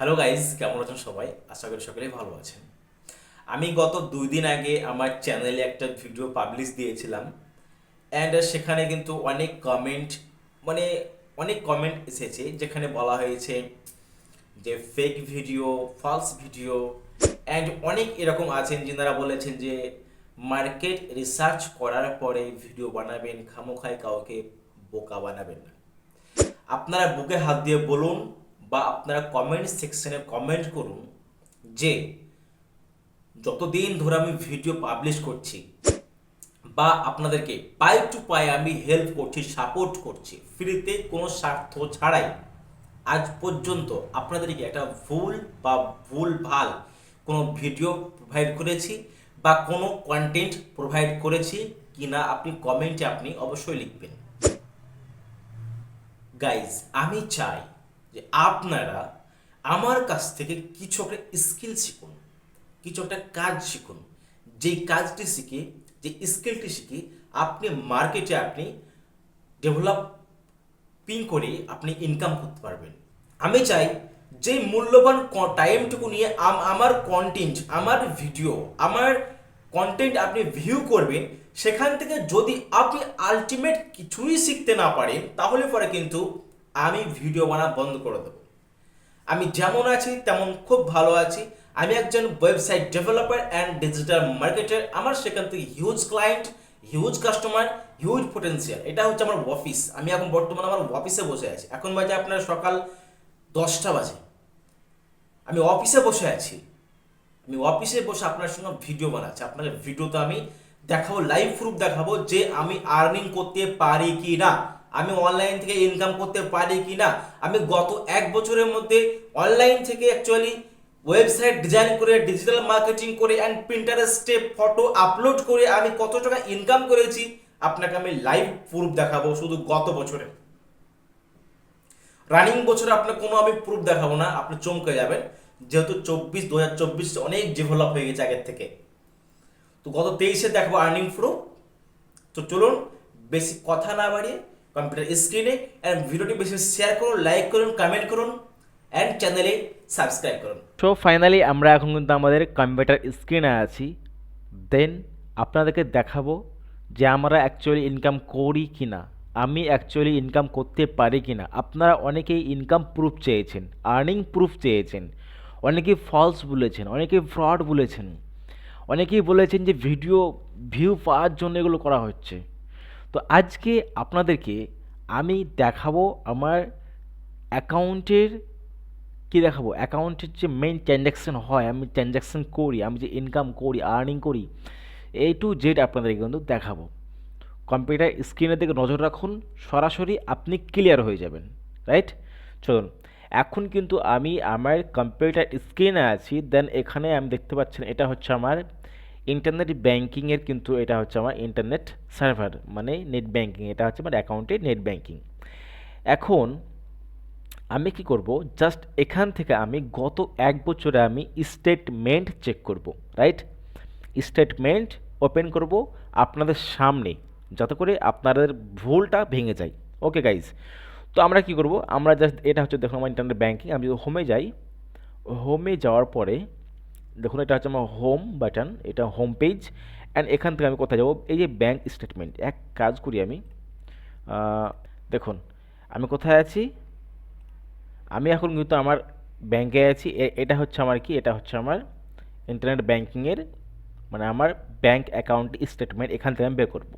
Hello guys কেমন আছেন সবাই? আশা করি সকলেই ভালো আছেন। আমি গত দুই দিন আগে আমার চ্যানেলে একটা ভিডিও পাবলিশ দিয়েছিলাম। অ্যান্ড সেখানে কিন্তু অনেক কমেন্ট মানে অনেক কমেন্ট এসেছে, যেখানে বলা হয়েছে যে fake video false video and অনেক এরকম আছেন যিনারা বলেছেন যে মার্কেট রিসার্চ করার পরে ভিডিও বানাবেন, খামোখায় কাউকে বোকা বানাবেন না। আপনারা বুকে হাত দিয়ে বলুন বা আপনারা কমেন্ট সেকশনে কমেন্ট করুন যে যতদিন ধরে আমি ভিডিও পাবলিশ করছি বা আপনাদেরকে পাই টু পাই আমি হেল্প করছি সাপোর্ট করছি ফ্রিতে কোনো স্বার্থ ছাড়াই আজ পর্যন্ত আপনাদেরকে একটা ভুল বা ভুল ভালো কোনো ভিডিও প্রোভাইড করেছি বা কোনো কন্টেন্ট প্রোভাইড করেছি কিনা আপনি কমেন্টে আপনি অবশ্যই লিখবেন। গাইজ আমি চাই যে আপনারা আমার কাছ থেকে কিছু একটা স্কিল শিখুন, কিছু একটা কাজ শিখুন। যেই কাজটি শিখে, যে স্কিলটি শিখে আপনি মার্কেটে আপনি ডেভেলপিং করে আপনি ইনকাম করতে পারবেন। আমি চাই যে মূল্যবান টাইমটুকু নিয়ে আম- আমার কন্টেন্ট আমার ভিডিও আমার কন্টেন্ট আপনি ভিউ করবেন, সেখান থেকে যদি আপনি আলটিমেট কিছুই শিখতে না পারেন, তাহলে পরে কিন্তু আমি ভিডিও বানা বন্ধ করে দেবো। আমি যেমন আছি, তেমন খুব ভালো আছি। আমি একজন website developer and digital marketer আমার সেখান থেকে huge client huge customer huge potential এটা হচ্ছে আমার অফিস আমি এখন বর্তমানে আমার অফিসে বসে আছি। এখন বাজে আপনার সকাল দশটা বাজে। আমি অফিসে বসে আছি। আমি অফিসে বসে আপনার সঙ্গে ভিডিও বানাচ্ছি। আপনাকে ভিডিওতে আমি দেখাবো লাইভ প্রুফ দেখাবো যে আমি আর্নিং করতে পারি কি না। আমি অনলাইন থেকে ইনকাম করতে পারি কি না আমি গত এক বছরের মধ্যে অনলাইন থেকে অ্যাকচুয়ালি ওয়েবসাইট ডিজাইন করে ডিজিটাল মার্কেটিং করে অ্যান্ড প্রিন্টারেস্টে ফটো আপলোড করে আমি কত টাকা ইনকাম করেছি? আপনাকে আমি লাইভ প্রুফ দেখাবো শুধু গত বছরে। রানিং বছরে আপনার কোনো আমি প্রুফ দেখাবো না, আপনি চমকে যাবেন। যেহেতু চব্বিশ দু হাজার অনেক ডেভেলপ হয়ে গেছে আগের থেকে। তো গত তেইশে দেখব আর্নিং প্রুফ তো চলুন, বেশি কথা না বাড়িয়ে কম্পিউটার স্ক্রিনে অ্যান্ড ভিডিওটি বেশি শেয়ার করুন লাইক করুন কমেন্ট করুন অ্যান্ড চ্যানেলে সাবস্ক্রাইব করুন। সো ফাইনালি আমরা এখন কিন্তু আমাদের কম্পিউটার স্ক্রিনে আছি। দেন আপনাদেরকে দেখাবো যে আমরা অ্যাকচুয়ালি ইনকাম করি কি না আমি অ্যাকচুয়ালি ইনকাম করতে পারি কি না আপনারা অনেকেই ইনকাম প্রুফ চেয়েছেন আর্নিং প্রুফ চেয়েছেন অনেকেই ফলস বলেছেন অনেকেই ফ্রড বলেছেন, অনেকেই বলেছেন যে ভিডিও ভিউ পাওয়ার জন্য এগুলো করা হচ্ছে। তো আজকে আপনাদেরকে আমি দেখাবো আমার অ্যাকাউন্টের কি দেখাবো? অ্যাকাউন্টের যে মেইন ট্রানজ্যাকশন হয়, আমি ট্রানজ্যাকশন করি, আমি যে ইনকাম করি আর্নিং করি এই টু জেড আপনাদেরকে কিন্তু দেখাবো। কম্পিউটার স্ক্রিনের দিকে নজর রাখুন, সরাসরি আপনি ক্লিয়ার হয়ে যাবেন রাইট চলুন, এখন কিন্তু আমি আমার কম্পিউটার স্ক্রিনে আছি দেন এখানে আমি দেখতে পাচ্ছেন, এটা হচ্ছে আমার ইন্টারনেট ব্যাঙ্কিংয়ের কিন্তু এটা হচ্ছে আমার ইন্টারনেট সার্ভার মানে নেট ব্যাঙ্কিং এটা হচ্ছে আমার অ্যাকাউন্টে নেট ব্যাঙ্কিং এখন আমি কি করব? জাস্ট এখান থেকে আমি গত এক বছরে আমি স্টেটমেন্ট চেক করব রাইট স্টেটমেন্ট ওপেন করব আপনাদের সামনে, যাতে করে আপনাদের ভুলটা ভেঙে যায়। ওকে গাইজ তো আমরা কি করব? আমরা জাস্ট এটা হচ্ছে দেখুন আমার ইন্টারনেট ব্যাঙ্কিং আমি যদি হোমে যাই হোমে যাওয়ার পরে দেখুন, এটা হচ্ছে আমার হোম বাটন এটা হোম পেজ অ্যান্ড এখান থেকে আমি কোথায় যাব? এই যে ব্যাঙ্ক স্টেটমেন্ট এক কাজ করি আমি দেখুন, আমি কোথায় আছি? আমি এখন কিন্তু আমার ব্যাংকে আছি এটা হচ্ছে আমার কি? এটা হচ্ছে আমার ইন্টারনেট ব্যাংকিংয়ের মানে আমার ব্যাংক অ্যাকাউন্ট স্টেটমেন্ট এখান থেকে আমি বের করব।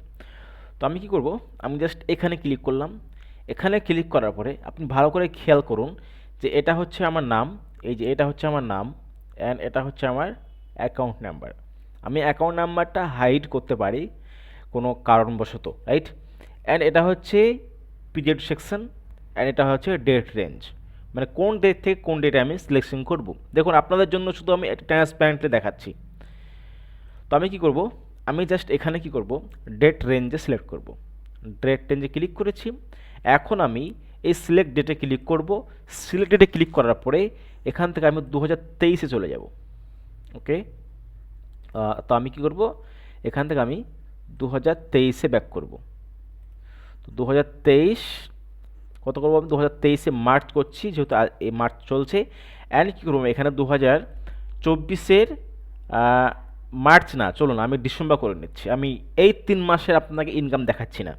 তো আমি কি করব? আমি জাস্ট এখানে ক্লিক করলাম। এখানে ক্লিক করার পরে আপনি ভালো করে খেয়াল করুন যে এটা হচ্ছে আমার নাম, এই যে এটা হচ্ছে আমার নাম অ্যান্ড এটা হচ্ছে আমার অ্যাকাউন্ট নাম্বার আমি অ্যাকাউন্ট নাম্বারটা হাইড করতে পারি কোনো কারণবশত রাইট অ্যান্ড এটা হচ্ছে পিরিয়ড সেকশন অ্যান্ড এটা হচ্ছে ডেট রেঞ্জ মানে কোন ডেট থেকে কোন ডেটে আমি সিলেকশন করব। দেখুন, আপনাদের জন্য শুধু আমি ট্রান্সপ্যারেন্টলি দেখাচ্ছি। তো আমি কি করব? আমি জাস্ট এখানে কি করব? ডেট রেঞ্জে সিলেক্ট করব। ডেট রেঞ্জে ক্লিক করেছি। এখন আমি এই সিলেক্ট ডেটে ক্লিক করব। সিলেক্ট ডেটে ক্লিক করার পরে এখান থেকে আমি দু হাজার তেইশে চলে যাব, ওকে? তো আমি কি করব? এখান থেকে আমি দু হাজার তেইশে ব্যাক করব। তো দু হাজার তেইশ, কত করব আমি? দু হাজার তেইশে মার্চ করছি, যেহেতু এই মার্চ চলছে। অ্যান্ড কী করব এখানে দু হাজার চব্বিশের মার্চ না চলুন আমি ডিসেম্বর করে নিচ্ছি। আমি এই তিন মাসের আপনাকে ইনকাম দেখাচ্ছি না।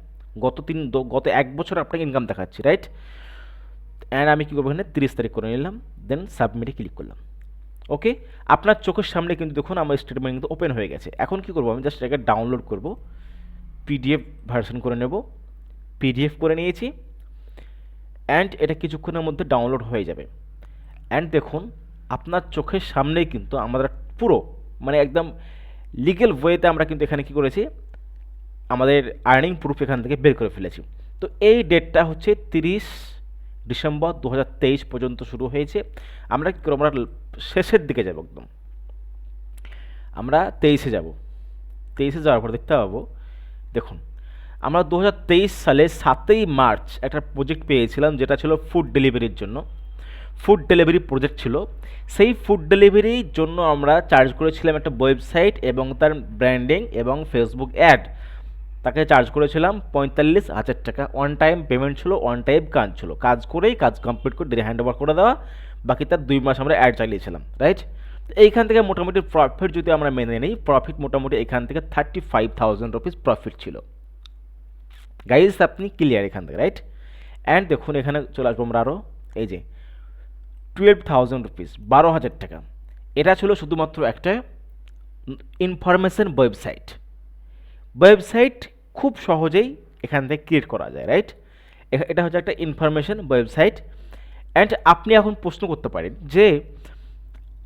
গত তিন, গত এক বছর আপনাকে ইনকাম দেখাচ্ছি রাইট অ্যান্ড আমি কী করব এখানে? তিরিশ তারিখ করে নিলাম দেন সাবমিটে ক্লিক করলাম। ওকে আপনার চোখের সামনে কিন্তু দেখুন আমার স্টেটমেন্ট কিন্তু ওপেন হয়ে গেছে। এখন কী করব? আমি জাস্ট এটাকে ডাউনলোড করব পিডিএফ ভার্সন করে নেব পিডিএফ করে নিয়েছি অ্যান্ড এটা কিছুক্ষণের মধ্যে ডাউনলোড হয়ে যাবে। অ্যান্ড দেখুন, আপনার চোখের সামনেই কিন্তু আমরা পুরো মানে একদম লিগেল ওয়েতে আমরা কিন্তু এখানে কি করেছি? আমাদের আর্নিং প্রুফ এখান থেকে বের করে ফেলেছি। তো এই ডেটটা হচ্ছে তিরিশ ডিসেম্বর দু হাজার তেইশ পর্যন্ত শুরু হয়েছে। আমরা কি করব আমরা শেষের দিকে যাব একদম? আমরা তেইশে যাব। তেইশে যাওয়ার পর দেখতে পাবো, দেখুন, আমরা দু হাজার তেইশ সালে সাতই মার্চ একটা প্রজেক্ট পেয়েছিলাম, যেটা ছিল ফুড ডেলিভারির জন্য। ফুড ডেলিভারি প্রজেক্ট ছিল। সেই ফুড ডেলিভারির জন্য আমরা চার্জ করেছিলাম একটা ওয়েবসাইট এবং তার ব্র্যান্ডিং এবং ফেসবুক অ্যাড তাকে চার্জ করেছিলাম পঁয়তাল্লিশ হাজার টাকা। অন টাইম পেমেন্ট ছিল অন টাইম কাজ ছিল। কাজ করেই কাজ কমপ্লিট করে দিয়ে হ্যান্ড ওভার করে দেওয়া। বাকি তার দুই মাস আমরা অ্যাড চালিয়েছিলাম রাইট এইখান থেকে মোটামুটি প্রফিট যদি আমরা মেনে নিই প্রফিট মোটামুটি এখান থেকে thirty five thousand rupees profit ছিল। গাইজ আপনি ক্লিয়ার এখান থেকে রাইট অ্যান্ড দেখুন, এখানে চলে আসব আমরা আরও এই যে টুয়েলভ থাউজেন্ড রুপিস বারো হাজার টাকা। এটা ছিল শুধুমাত্র একটা ইনফরমেশন ওয়েবসাইট ওয়েবসাইট খুব সহজেই এখান থেকে ক্রিয়েট করা যায় রাইট এটা হচ্ছে একটা ইনফরমেশন ওয়েবসাইট অ্যান্ড আপনি এখন প্রশ্ন করতে পারেন যে,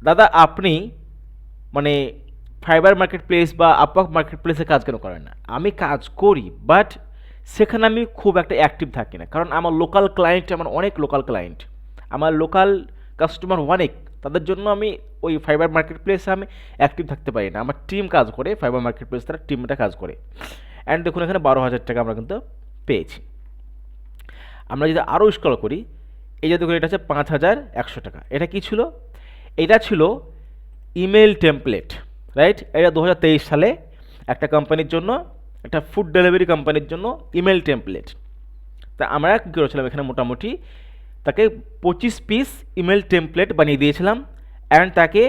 দাদা, আপনি মানে ফাইবার মার্কেট প্লেস বা আপওয়ার্ক মার্কেট প্লেসে কাজ কেন করেন না? আমি কাজ করি বাট সেখানে আমি খুব একটা অ্যাক্টিভ থাকি না। কারণ আমার লোকাল ক্লায়েন্ট আমার অনেক লোকাল ক্লায়েন্ট আমার লোকাল কাস্টমার অনেক। তাদের জন্য আমি ওই ফাইবার মার্কেট প্লেসে আমি অ্যাক্টিভ থাকতে পারি না। আমার টিম কাজ করে ফাইবার মার্কেট প্লেস তারা টিমটা কাজ করে। অ্যান্ড দেখুন, এখানে বারো হাজার টাকা আমরা কিন্তু পেয়েছি। আমরা যদি আরও স্কল করি, এই যে দেখুন, এটা হচ্ছে পাঁচ হাজার একশো টাকা। এটা কি ছিল? এটা ছিল ইমেল টেমপ্লেট রাইট এটা দু হাজার তেইশ সালে একটা কোম্পানির জন্য, একটা ফুড ডেলিভারি কোম্পানির জন্য ইমেল টেমপ্লেট তা আমরা কী করেছিলাম এখানে মোটামুটি তাকে পঁচিশ পিস ইমেল টেমপ্লেট বানিয়ে দিয়েছিলাম অ্যান্ড তাকে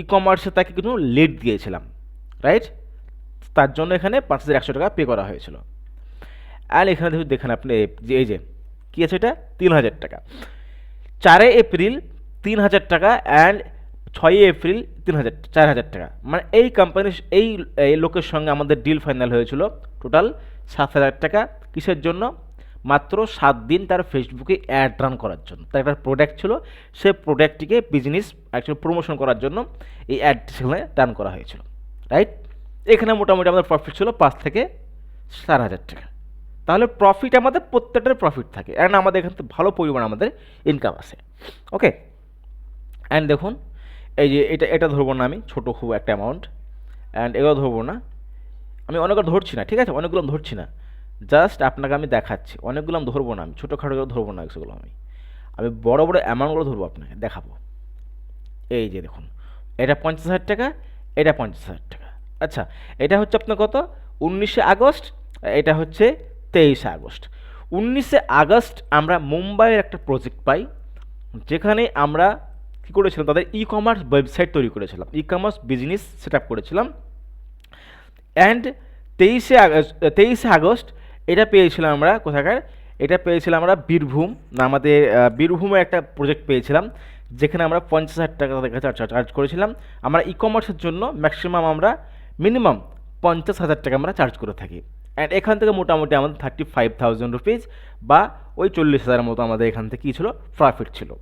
ই কমার্সে তাকে কিছু লিড দিয়েছিলাম রাইট তার জন্য এখানে পাঁচ হাজার একশো টাকা পে করা হয়েছিল। অ্যান্ড এখানে দেখুন, দেখেন আপনি যে, এই যে, কী আছে এটা? তিন হাজার টাকা। চারে এপ্রিল তিন হাজার টাকা অ্যান্ড ছয়ই এপ্রিল তিন হাজার, চার হাজার টাকা। মানে এই কোম্পানির এই লোকের সঙ্গে আমাদের ডিল ফাইনাল হয়েছিল। টোটাল সাত হাজার টাকা। কিসের জন্য? মাত্র সাত দিন তার ফেসবুকে অ্যাড রান করার জন্য। তার একটা প্রোডাক্ট ছিল, সে প্রোডাক্টটিকে বিজনেস অ্যাকচুয়ালি প্রমোশন করার জন্য এই অ্যাডটি সেখানে রান করা হয়েছিল। রাইট এখানে মোটামুটি আমাদের প্রফিট ছিল পাঁচ থেকে চার হাজার টাকা। তাহলে প্রফিট আমাদের প্রত্যেকটার প্রফিট থাকে। অ্যান্ড আমাদের এখান থেকে ভালো পরিমাণ আমাদের ইনকাম আসে। ওকে অ্যান্ড দেখুন, এই যে এটা এটা ধরবো না আমি, ছোটো খুব একটা অ্যামাউন্ট অ্যান্ড এগুলো ধরবো না। আমি অনেকগুলো ধরছি না, ঠিক আছে? অনেকগুলো ধরছি না। জাস্ট আপনাকে আমি দেখাচ্ছি। অনেকগুলো আমি ধরবো না আমি ছোটোখাটোগুলো ধরবো না সেগুলো আমি। আমি বড় বড় অ্যামাউন্টগুলো ধরবো আপনাকে, দেখাবো। এই যে দেখুন, এটা পঞ্চাশ হাজার টাকা, এটা পঞ্চাশ হাজার টাকা। আচ্ছা এটা হচ্ছে আপনার কত? উনিশে আগস্ট, এটা হচ্ছে তেইশে আগস্ট। উনিশে আগস্ট আমরা মুম্বাইয়ের একটা প্রজেক্ট পাই, যেখানে আমরা কী করেছিলাম, তাদের ই কমার্স ওয়েবসাইট তৈরি করেছিলাম e commerce business set up করেছিলাম। অ্যান্ড তেইশে আগস্ট তেইশে আগস্ট এটা পেয়েছিলাম আমরা কোথাকার? এটা পেয়েছিলাম আমরা বীরভূম। আমাদের বীরভূমে একটা প্রজেক্ট পেয়েছিলাম, যেখানে আমরা পঞ্চাশ হাজার টাকা তাদের কাছে চার্জ- করেছিলাম। আমরা ই কমার্সের জন্য ম্যাক্সিমাম আমরা মিনিমাম পঞ্চাশ হাজার টাকা আমরা চার্জ করে থাকি। অ্যান্ড এখান থেকে মোটামুটি আমাদের থার্টি ফাইভ থাউজেন্ড রুপিস বা ওই চল্লিশ হাজারের মতো আমাদের এখান থেকে কী ছিল প্রফিট ছিল।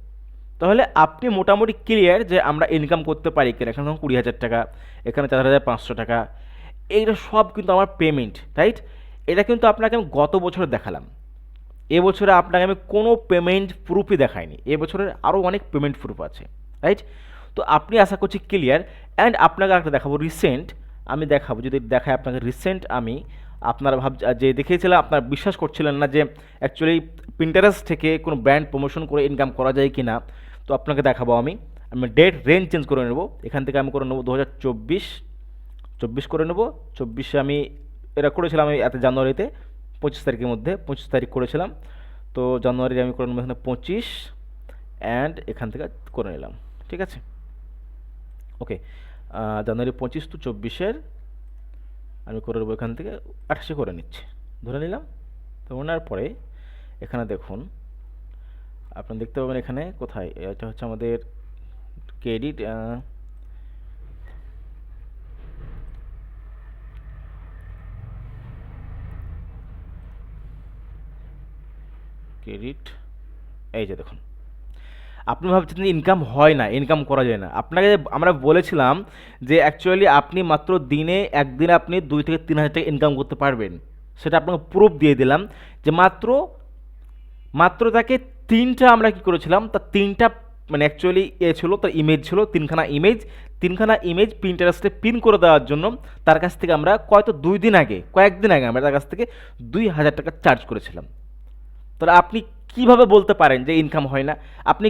তাহলে আপনি মোটামুটি ক্লিয়ার যে আমরা ইনকাম করতে পারি কিনা। এখানে ধরুন কুড়ি হাজার টাকা, এখানে চার হাজার পাঁচশো টাকা। এইটা সব কিন্তু আমার পেমেন্ট রাইট এটা কিন্তু আপনাকে আমি গত বছর দেখালাম। এবছরে আপনাকে আমি কোনো পেমেন্ট প্রুফই দেখাইনি। এবছরের আরও অনেক পেমেন্ট প্রুফ আছে রাইট তো আপনি আশা করছি ক্লিয়ার অ্যান্ড আপনাকে একটা দেখাবো রিসেন্ট আমি দেখাবো, যদি দেখায় আপনাকে রিসেন্ট আমি আপনারা ভাব, যে দেখিয়েছিলাম, আপনারা বিশ্বাস করছিলেন না যে অ্যাকচুয়ালি প্রিন্টারেস্ট থেকে কোনো ব্র্যান্ড প্রমোশন করে ইনকাম করা যায় কি না তো আপনাকে দেখাবো আমি। আমি ডেট রেঞ্জ চেঞ্জ করে নেব। এখান থেকে আমি করে নেব দু হাজার চব্বিশ। চব্বিশ করে নেব। চব্বিশে আমি এটা করেছিলাম আমি এত জানুয়ারিতে, পঁচিশ তারিখের মধ্যে, পঁচিশ তারিখ করেছিলাম। তো জানুয়ারি আমি করে নেব এখানে পঁচিশ অ্যান্ড এখান থেকে করে নিলাম। ঠিক আছে? ওকে জানুয়ারি পঁচিশ টু চব্বিশের, আমি করে দেবো এখান থেকে, আঠাশে করে নিচ্ছি। ধরে নিলাম? তো ওনার পরে, এখানে দেখুন আপনি দেখতে পাবেন এখানে কোথায়? এটা হচ্ছে আমাদের ক্রেডিট ক্রেডিট, এই যে দেখুন। আপনি ভাবছেন ইনকাম হয় না ইনকাম করা যায় না। আপনাকে আমরা বলেছিলাম যে অ্যাকচুয়ালি আপনি মাত্র দিনে একদিনে আপনি দুই থেকে তিন হাজার টাকা ইনকাম করতে পারবেন। সেটা আপনাকে প্রুফ দিয়ে দিলাম যে মাত্র মাত্র তাকে তিনটা আমরা কি করেছিলাম, তার তিনটা মানে অ্যাকচুয়ালি এ ছিল, তার ইমেজ ছিল, তিনখানা ইমেজ তিনখানা ইমেজ প্রিন্টারেস্টে পিন করে দেওয়ার জন্য তার কাছ থেকে আমরা কয়তো দুই দিন আগে, কয়েকদিন আগে আমরা তার কাছ থেকে দুই হাজার টাকা চার্জ করেছিলাম। তাহলে আপনি কীভাবে বলতে পারেন যে ইনকাম হয় না? আপনি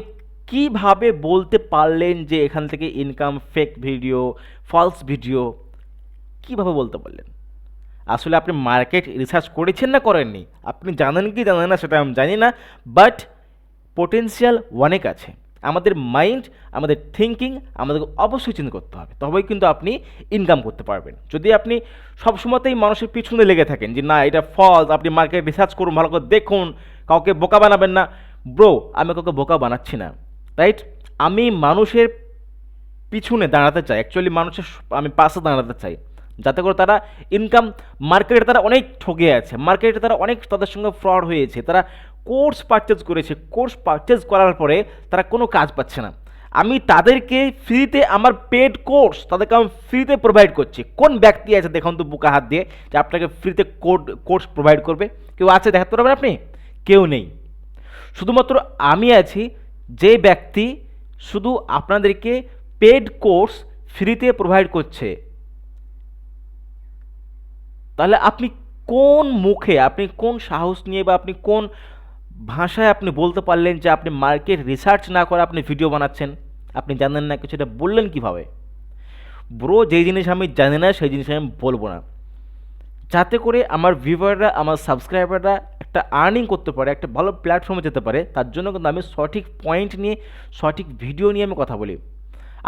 কীভাবে বলতে পারলেন যে এখান থেকে income fake video false video কীভাবে বলতে পারলেন? আসলে আপনি মার্কেট রিসার্চ করেছেন না করেননি? আপনি জানেন কি জানেন না সেটা আমি জানি না বাট পোটেন্সিয়াল অনেক আছে। আমাদের মাইন্ড আমাদের থিঙ্কিং আমাদেরকে অবশ্যই চিন্তা করতে হবে। তবেই কিন্তু আপনি ইনকাম করতে পারবেন। যদি আপনি সবসময়তেই মানুষের পিছনে লেগে থাকেন যে না, এটা ফলস আপনি মার্কেট রিসার্চ করুন, ভালো করে দেখুন কাউকে বোকা বানাবেন না। ব্রো, আমি কাউকে বোকা বানাচ্ছি না রাইট আমি মানুষের পিছনে দাঁড়াতে চাই। অ্যাকচুয়ালি মানুষের আমি পাশে দাঁড়াতে চাই। যাতে করে তারা ইনকাম মার্কেটে তারা অনেক ঠকে আছে। মার্কেটে তারা অনেক তাদের সঙ্গে ফ্রড হয়েছে। তারা কোর্স পারচেজ করেছে। কোর্স পারচেজ করার পরে তারা কোনো কাজ পাচ্ছে না। আমি তাদেরকে ফ্রিতে আমার পেড কোর্স তাদেরকে আমি ফ্রিতে প্রোভাইড করছি। কোন ব্যক্তি আছে দেখুন তো বুকা হাত দিয়ে যে আপনাকে ফ্রিতে কোর্স প্রোভাইড করবে? কেউ আছে দেখাতে পারবেন আপনি? কেউ নেই। শুধুমাত্র আমি আছি, যে ব্যক্তি শুধু আপনাদেরকে পেড কোর্স ফ্রিতে প্রোভাইড করছে। তাহলে আপনি কোন মুখে, আপনি কোন সাহস নিয়ে বা আপনি কোন ভাষায় আপনি বলতে পারলেন যে আপনি মার্কেট রিসার্চ না করে আপনি ভিডিও বানাচ্ছেন? আপনি জানেন না কিছু? এটা বললেন কীভাবে? ব্রো, যেই জিনিস আমি জানি না, সেই জিনিস আমি বলব না। যাতে করে আমার ভিউয়াররা আমার সাবস্ক্রাইবাররা একটা আর্নিং করতে পারে, একটা ভালো প্ল্যাটফর্মে যেতে পারে, তার জন্য কিন্তু আমি সঠিক পয়েন্ট নিয়ে, সঠিক ভিডিও নিয়ে আমি কথা বলি।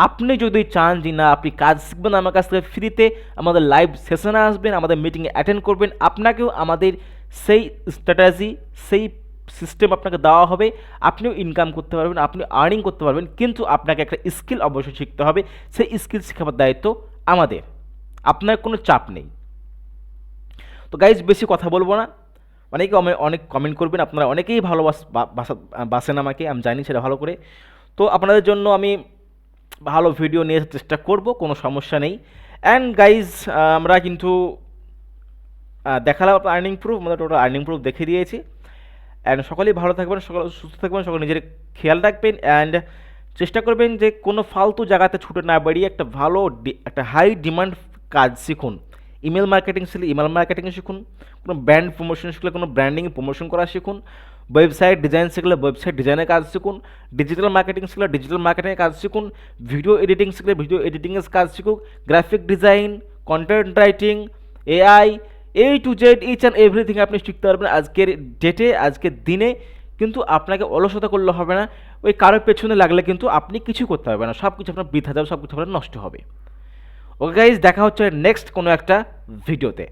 আপনি যদি চান যে না, আপনি কাজ শিখবেন, আমার কাছ থেকে ফ্রিতে আমাদের লাইভ সেশনে আসবেন, আমাদের মিটিংয়ে অ্যাটেন্ড করবেন, আপনাকেও আমাদের সেই স্ট্র্যাটাজি সেই সিস্টেম আপনাকে দেওয়া হবে। আপনিও ইনকাম করতে পারবেন আপনি আর্নিং করতে পারবেন, কিন্তু আপনাকে একটা স্কিল অবশ্যই শিখতে হবে। সেই স্কিল শেখাবার দায়িত্ব আমাদের। আপনার কোনো চাপ নেই। তো গাইজ বেশি কথা বলব না। অনেকে অনেক কমেন্ট করবেন, আপনারা অনেকেই ভালোবাস বাসা- বাসেন আমাকে, আমি জানি সেটা ভালো করে। তো আপনাদের জন্য আমি ভালো ভিডিও নিয়ে চেষ্টা করব, কোনো সমস্যা নেই। অ্যান্ড গাইজ আমরা কিন্তু দেখালাম আর্নিং প্রুফ আমাদের টোটাল আর্নিং প্রুফ দেখে দিয়েছি। অ্যান্ড সকলেই ভালো থাকবেন, সকলে সুস্থ থাকবেন, সকলে নিজের খেয়াল রাখবেন। অ্যান্ড চেষ্টা করবেন যে কোনো ফালতু জায়গাতে ছুটে না বেরিয়ে একটা ভালো একটা হাই ডিমান্ড কাজ শিখুন। ইমেল মার্কেটিং শিখলে ইমেল মার্কেটিং শিখুন, কোনো ব্র্যান্ড প্রমোশন শিখলে কোনো ব্র্যান্ডিং প্রমোশন করা শিখুন, ওয়েবসাইট ডিজাইন শিখলে ওয়েবসাইট ডিজাইনের কাজ শিখুন, ডিজিটাল মার্কেটিং শিখলে ডিজিটাল মার্কেটিংয়ের কাজ শিখুন, ভিডিও এডিটিং শিখলে ভিডিও এডিটিংয়ের কাজ শিখুক, graphic design, content writing, AI A to Z each and everything আপনি শিখতে পারবেন আজকের ডেটে, আজকের দিনে, কিন্তু আপনাকে অলসতা করলে হবে না, ওই কারোর পেছনে লাগলে কিন্তু আপনি কিছু করতে পারবেন না সব কিছু আপনার বৃথা যাবে সব কিছু আপনার নষ্ট হবে। ওকে গাইজ দেখা হচ্ছে নেক্সট কোনো একটা ভিডিওতে